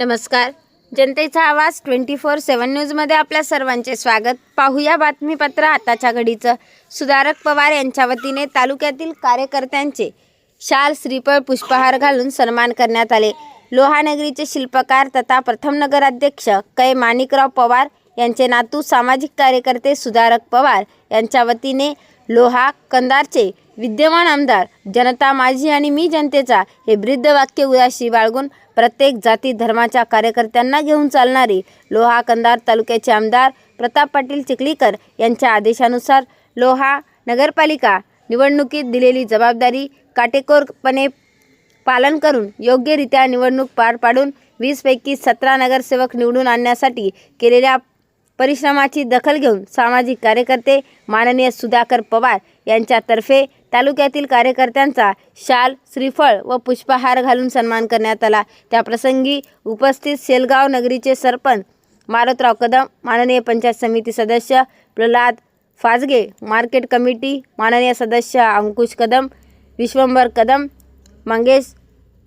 नमस्कार. जनतेचा आवाज ट्वेंटी फोर सेवन न्यूजमध्ये आपल्या सर्वांचे स्वागत. पाहूया बातमीपत्र आताच्या घडीचं. सुधारक पवार यांच्या वतीने तालुक्यातील कार्यकर्त्यांचे शाल श्रीफळ पुष्पहार घालून सन्मान करण्यात आले. लोहानगरीचे शिल्पकार तथा प्रथम नगराध्यक्ष कै. माणिकराव पवार यांचे नातू सामाजिक कार्यकर्ते सुधारक पवार यांच्या वतीने लोहा कंदारचे विद्यमान आमदार जनता माझी आणि मी जनतेचा हे ब्रीद वाक्य उदाशी बाळगून प्रत्येक जाती धर्माच्या कार्यकर्त्यांना घेऊन चालणारे लोहा कंदार तालुक्याचे आमदार प्रताप पाटील चिखलीकर यांच्या आदेशानुसार लोहा नगरपालिका निवडणुकीत दिलेली जबाबदारी काटेकोरपणे पालन करून योग्यरित्या निवडणूक पार पाडून वीसपैकी सतरा नगरसेवक निवडून आणण्यासाठी केलेल्या परिश्रमाची दखल घेऊन सामाजिक कार्यकर्ते माननीय सुधाकर पवार यांच्यातर्फे तालुक्यातील कार्यकर्त्यांचा शाल श्रीफळ व पुष्पहार घालून सन्मान करण्यात आला. त्याप्रसंगी उपस्थित शेलगाव नगरीचे सरपंच मारुतराव कदम माननीय पंचायत समिती सदस्य प्रल्हाद फाजगे मार्केट कमिटी माननीय सदस्य अंकुश कदम विश्वंभर कदम मंगेश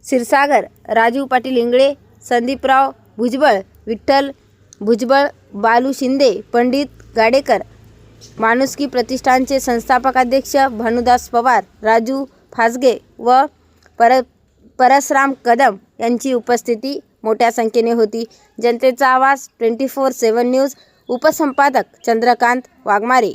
क्षीरसागर राजीव पाटील इंगळे संदीपराव भुजबळ विठ्ठल भुजबळ बालू शिंदे पंडित गाडेकर माणुसकी प्रतिष्ठानचे संस्थापक अध्यक्ष भानुदास पवार राजू फासगे व पर परसराम कदम यांची उपस्थिती मोठ्या संख्येने होती. जनतेचा आवाज ट्वेंटी फोर सेवन न्यूज उपसंपादक चंद्रकांत वाघमारे.